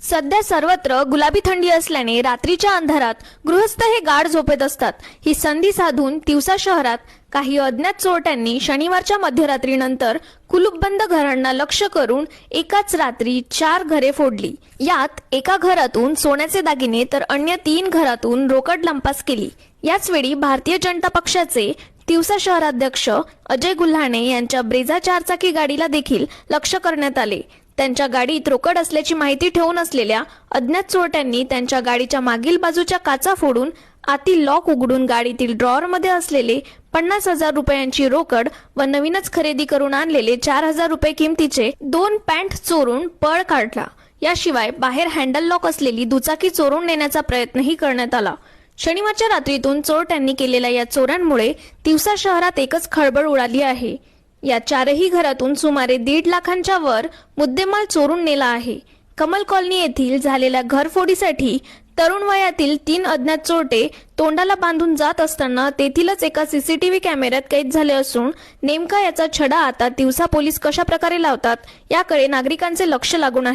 सध्या सर्वत्र गुलाबी थंडी असल्याने रात्रीच्या अंधारात गृहस्थ हे गाढ झोपेत असतात. ही संधी साधून तिवसा शहरात काही अज्ञात चोरट्यांनी शनिवारच्या मध्यरात्रीनंतर कुलूपबंद घरांना लक्ष करून एकाच रात्री चार घरे फोडली. यात एका घरातून सोन्याचे दागिने तर अन्य तीन घरातून रोकड लंपास केली. याच वेळी भारतीय जनता पक्षाचे तिवसा शहराध्यक्ष अजय गुल्हाणे यांच्या ब्रेझा चारचाकी गाडीला देखील लक्ष करण्यात आले. त्यांच्या गाडीत रोकड असल्याची माहिती ठेवून असलेल्या अज्ञात चोरट्यांनी त्यांच्या गाडीच्या मागील बाजूच्या काचा फोडून आतील लॉक उघडून गाडीतील ड्रॉअरमध्ये असलेले पन्नास हजार रुपयांची रोकड व नवीनच खरेदी करून आणलेले चार हजार रुपये किमतीचे दोन पॅन्ट चोरून पळ काढला. याशिवाय बाहेर हँडल लॉक असलेली दुचाकी चोरून नेण्याचा प्रयत्नही करण्यात आला. शनिवारच्या रात्रीतून चोरट्यांनी केलेल्या या चोऱ्यांमुळे दिवसा शहरात एकच खळबळ उडाली आहे. या चारही घरातून सुमारे दीड लाखांच्या वर मुद्देमाल चोरून नेला आहे. कमल कॉलनी येथील झालेल्या घरफोडीसाठी तरुण वयातील तीन अज्ञात चोरटे तोंडाला बांधून जात असताना तेथीलच एका सीसीटीव्ही कॅमेऱ्यात कैद झाले असून नेमका याचा छडा आता दिवसा पोलीस कशा प्रकारे लावतात याकडे नागरिकांचे लक्ष लागून आहे.